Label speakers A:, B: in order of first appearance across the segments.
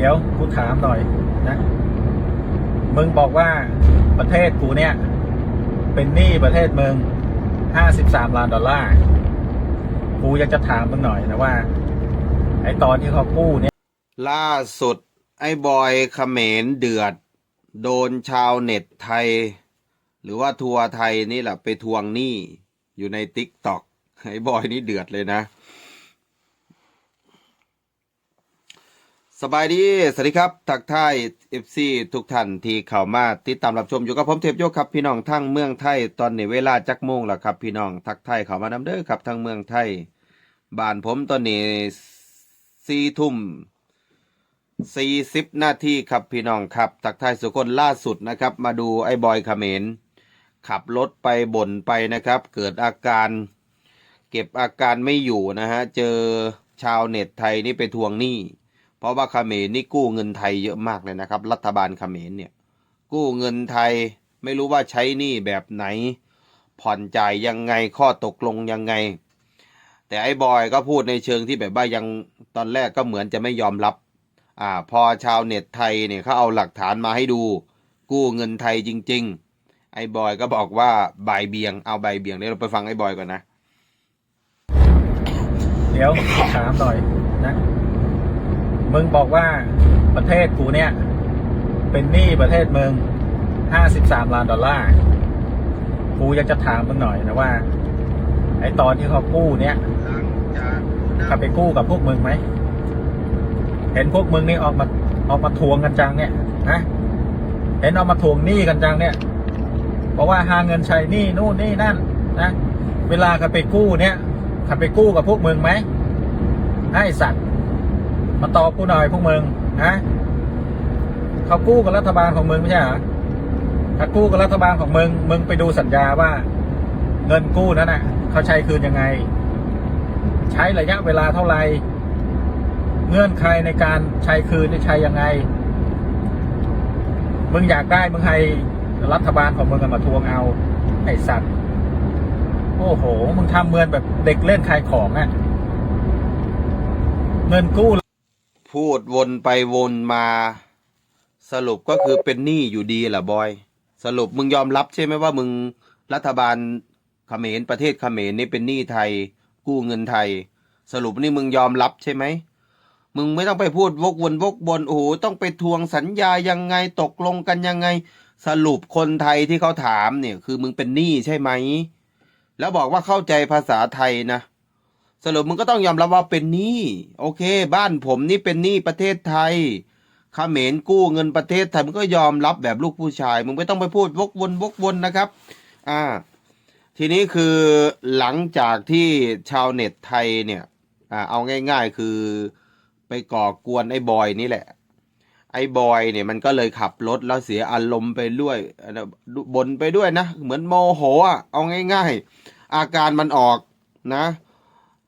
A: ดี๋ยวกูถามหน่อยนะ มึงบอกว่าประเทศกูเนี่ย เป็นหนี้ประเทศมึงห้าสิบสามล้านดอลลาร์ กูอยากจะถามมึงหน่อยนะว่า ไอตอนที่เขากู้เนี่ย
B: ล่าสุด ไอ้บอยเขมรเดือด โดนชาวเน็ตไทย หรือว่าทัวร์ไทยนี่แหละไปทวงหนี้อยู่ในติ๊กต็อกไอ้บอยนี่เดือดเลยนะ สบายดี สวัสดีครับ ทักทายเอฟซีทุกท่านที่เข้ามาติดตามรับชมอยู่กับผมเทพโยกครับ พี่น้องทั้งเมืองไทยตอนนี้เวลาจักโมงแล้วครับ พี่น้องทักทายเข้ามานำเด้อครับทั้งเมืองไทยบ้านผมตอนนี้สี่ทุ่มสี่สิบนาทีครับพี่น้องครับทักทายสุคนล่าสุดนะครับ มาดูไอ้บอยเขมรขับรถไปบ่นไปนะครับ เกิดอาการ เก็บอาการไม่อยู่นะฮะเจอชาวเน็ตไทยนี่ไปทวงหนี้ เพราะว่าเขมรนี่กู้เงินไทยเยอะมากเลยนะครับ รัฐบาลเขมรเนี่ยกู้เงินไทยไม่รู้ว่าใช้หนี้แบบไหน ผ่อนจ่ายยังไงข้อตกลงยังไง แต่ไอ้บอยก็พูดในเชิงที่แบบว่ายังตอนแรกก็เหมือนจะไม่ยอมรับอ่าพอชาวเน็ตไทยเนี่ยเขาเอาหลักฐานมาให้ดู กู้เงินไทยจริง ๆ ไอ้บอยก็บอกว่าใบายเบียงเอาใบเบียงเดี๋ยวเราไปฟังไอ้บอยก่อนนะ
A: เดี๋ยวถามหน่อยนะ มึงบอกว่าประเทศกูเนี่ย เป็นหนี้ประเทศมึงห้าสิบสามล้านดอลลาร์ กูอยากจะถามมึงหน่อยนะว่า ไอตอนที่เขากู้เนี่ย
B: หลังจาก
A: เขาไปกู้กับพวกมึงไหม เห็นพวกมึงนี่ออกมาออกมาทวงกันจังเนี่ยนะเห็นออกมาทวงหนี้กันจังเนี่ย เพราะว่าหาเงินใช้หนี้นู่นนี่นั่นนะเวลาเขาไปกู้เนี่ยเขาไปกู้กับพวกมึงไหมให้สัตว์ มาตอบกูหน่อยพวกมึงนะเขากู้กับรัฐบาลของมึงไม่ใช่เหรอถ้ากู้กับรัฐบาลของมึง มึงไปดูสัญญาว่า เงินกู้นั้นน่ะเขาใช้คืนยังไง ใช้ระยะเวลาเท่าไหร่เงื่อนไขในการใช้คืนนี่ใช้ยังไง มึงอยากได้มึงให้รัฐบาลของมึงมาทวงเอาไอ้สัตว์โอ้โห มึงทำเหมือนแบบเด็กเล่นขายของอะเงินกู้
B: พูดวนไปวนมา สรุปก็คือเป็นหนี้อยู่ดีแหละบอย สรุปมึงยอมรับใช่ไหมว่ามึงรัฐบาลเขมรประเทศเขมรนี่เป็นหนี้ไทย กู้เงินไทย สรุปนี่มึงยอมรับใช่ไหมมึงไม่ต้องไปพูดวกวนวกบนโอ้โหต้องไปทวงสัญญายังไงตกลงกันยังไง สรุปคนไทยที่เขาถามเนี่ย คือมึงเป็นหนี้ใช่ไหม แล้วบอกว่าเข้าใจภาษาไทยนะ สรุปมึงก็ต้องยอมรับว่าเป็นหนี้โอเค บ้านผมนี่เป็นหนี้ประเทศไทยขเขมรกู้เงินประเทศไทยมึงก็ยอมรับแบบลูกผู้ชาย มึงไม่ต้องไปพูดวกวนวกวนนะครับ อ่า ทีนี้คือหลังจากที่ชาวเน็ตไทยเนี่ยอ่าเอาง่าย ๆ คือไปก่อกวนไอ้บอยนี่แหละ ไอ้บอยเนี่ยมันก็เลยขับรถแล้วเสียอารมณ์ไปด้วยบนไปด้วยนะ เหมือนโมโหอะเอาง่าย ๆ อาการมันออกนะ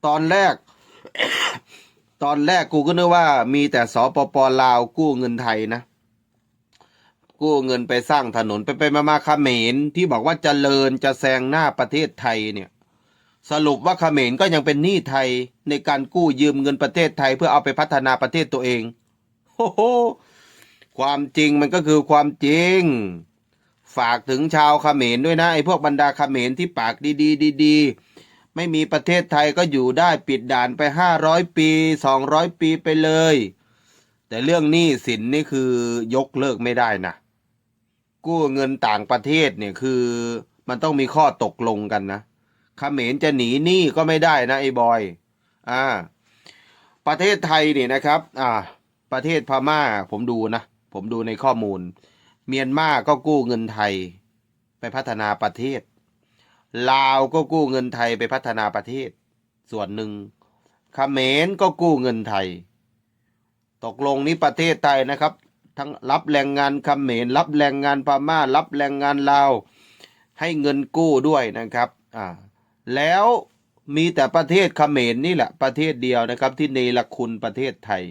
B: ตอนแรก ตอนแรกกูก็นึกว่ามีแต่สปปลาวกู้เงินไทยนะ กู้เงินไปสร้างถนนไปไปมามาเขมรที่บอกว่าจเจริญจะแซงหน้าประเทศไทยเนี่ย สรุปว่าเขมรก็ยังเป็นหนี้ไทยในการกู้ยืมเงินประเทศไทย เพื่อเอาไปพัฒนาประเทศตัวเองโอ้โหความจริงมันก็คือความจริง ฝากถึงชาวเขมรด้วยนะไอ้พวกบรรดาเขมรที่ปากดีๆดีๆ ไม่มีประเทศไทยก็อยู่ได้ปิดด่านไปห้าร้อยปีสองร้อยปีไปเลย แต่เรื่องหนี้สินนี่คือยกเลิกไม่ได้นะกู้เงินต่างประเทศเนี่ยคือมันต้องมีข้อตกลงกันนะเขมรจะหนีหนี้ก็ไม่ได้นะไอ้บอย อ่า ประเทศไทยเนี่ยนะครับ อ่า ประเทศพม่า ผมดูนะ ผมดูในข้อมูล เมียนมาก็กู้เงินไทย ไปพัฒนาประเทศ ลาวก็กู้เงินไทยไปพัฒนาประเทศ ส่วนหนึ่งขเขมรก็กู้เงินไทย ตกลงนี้ประเทศไทยนะครับ ทั้งรับแรงงานขเขมรรับแรงงานพม่า รับแรงงานลาว ให้เงินกู้ด้วยนะครับอ่าแล้วมีแต่ประเทศขเขมรนี่แหละประเทศเดียวนะครับ ที่เนรคุณประเทศไทย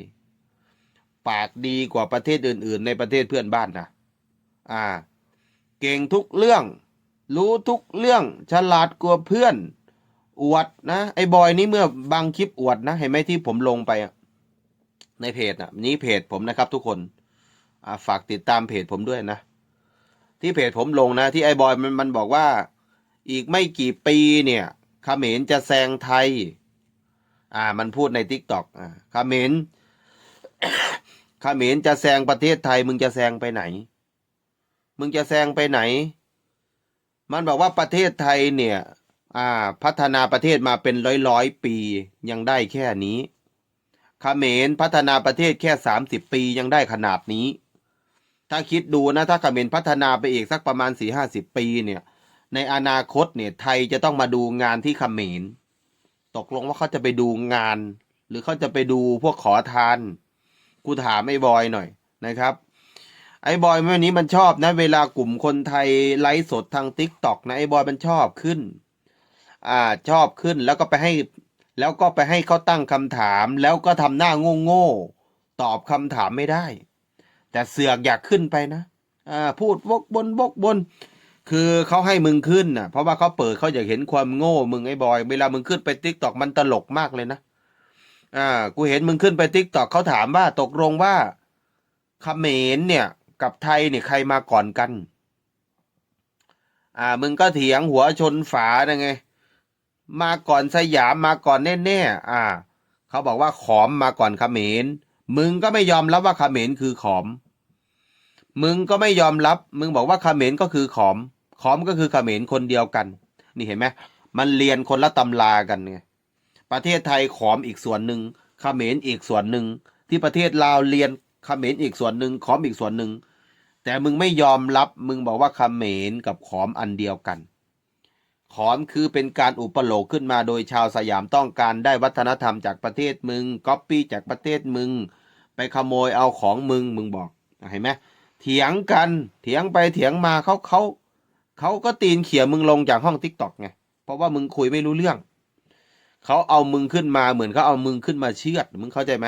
B: ปากดีกว่าประเทศอื่น ๆ ในประเทศเพื่อนบ้านนะอ่า เก่งทุกเรื่อง รู้ทุกเรื่อง ฉลาดกว่าเพื่อน อวดนะ ไอ้บอยนี่เมื่อบางคลิปอวดนะ เห็นไหมที่ผมลงไปอะในเพจนะนี้เพจผมนะครับทุกคนฝากติดตามเพจผมด้วยนะ ที่เพจผมลงนะ ที่ไอ้บอยมันมันบอกว่า อีกไม่กี่ปีเนี่ยเขมรจะแซงไทย อ่า มันพูดในทิกตอกอ่าเขมรเขมรจะแซงประเทศไทย มึงจะแซงไปไหน มึงจะแซงไปไหน มันบอกว่าประเทศไทยเนี่ยอ่าพัฒนาประเทศมาเป็นร้อยร้อยปียังได้แค่นี้เขมรพัฒนาประเทศแค่สามสิบปียังได้ขนาดนี้ ถ้าคิดดูนะถ้าเขมรพัฒนาไปอีกสักประมาณสี่ห้าสิบปีเนี่ยในอนาคตเนี่ยไทยจะต้องมาดูงานที่เขมรตกลงว่าเขาจะไปดูงาน หรือเขาจะไปดูพวกขอทาน กูถามไอ้บอยหน่อยนะครับ ไอ้บอยเมื่อนี้มันชอบนะ เวลากลุ่มคนไทยไลฟ์สดทางติ๊กต็อกนะไอ้บอยมันชอบขึ้น อ่าชอบขึ้นแล้วก็ไปให้ แล้วก็ไปให้เขาตั้งคำถาม แล้วก็ทำหน้าโง่โง่ๆตอบคำถามไม่ได้ แต่เสือกอยากขึ้นไปนะอ่าพูดวกบนวกบน คือเขาให้มึงขึ้นน่ะเพราะว่าเขาเปิดเขาอยากเห็นความโง่มึงไอ้บอย เวลามึงขึ้นไปติ๊กตอกมันตลกมากเลยนะอ่ากูเห็นมึงขึ้นไปติ๊กตอกเขาถามว่าตกลงว่าเขมรเนี่ย กับไทยเนี่ยใครมาก่อนกัน อ่า มึงก็เถียงหัวชนฝานะไง มาก่อนสยามมาก่อนแน่ๆ อ่า เขาบอกว่าขอมมาก่อนเขมร มึงก็ไม่ยอมรับว่าเขมรคือขอม มึงก็ไม่ยอมรับ มึงบอกว่าเขมรก็คือขอม ขอมก็คือเขมรคนเดียวกัน นี่เห็นไหมมันเรียนคนละตำรากันไง ประเทศไทยขอมอีกส่วนหนึ่งเขมรอีกส่วนหนึ่ง ที่ประเทศลาวเรียนเขมรอีกส่วนหนึ่งขอมอีกส่วนหนึ่ง แต่มึงไม่ยอมรับมึงบอกว่าเขมรกับขอมอันเดียวกัน ขอมคือเป็นการอุปโลกขึ้นมาโดยชาวสยามต้องการได้วัฒนธรรมจากประเทศมึงก๊อปปี้จากประเทศมึง ไปขโมยเอาของมึงมึงบอกเห็นไหมเถียงกันเถียงไปเถียงมาเขาเขาเขาก็ตีนเขี่ยมึงลงจากห้องทิกตอกไงเพราะว่ามึงคุยไม่รู้เรื่องเขาเอามึงขึ้นมาเหมือนเขาเอามึงขึ้นมาเชือดมึงเข้าใจไหม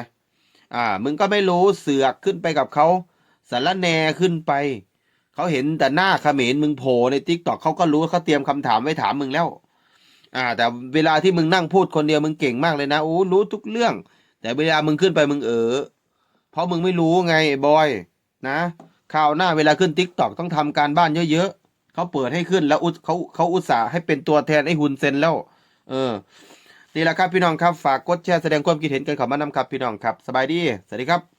B: อ่า มึงก็ไม่รู้เสือกขึ้นไปกับเขา สารแนขึ้นไป เขาเห็นแต่หน้าเขมรมึงโผล่ในทิกตอกเขาก็รู้เขาเตรียมคำถามไว้ถามมึงแล้ว อ่า แต่เวลาที่มึงนั่งพูดคนเดียวมึงเก่งมากเลยนะโอ้รู้ทุกเรื่อง แต่เวลามึงขึ้นไปมึงเออเพราะมึงไม่รู้ไงไอ้บอย นะข่าวหน้าเวลาขึ้นทิกตอกต้องทำการบ้านเยอะๆเขาเปิดให้ขึ้นแล้วอุตเขาเขาอุตส่าห์ให้เป็นตัวแทนไอ้ฮุนเซนแล้ว เออนี่แหละครับพี่น้องครับฝากกดแชร์แสดงความคิดเห็นกันขอมานำครับพี่น้องครับ สบายดีสวัสดีครับ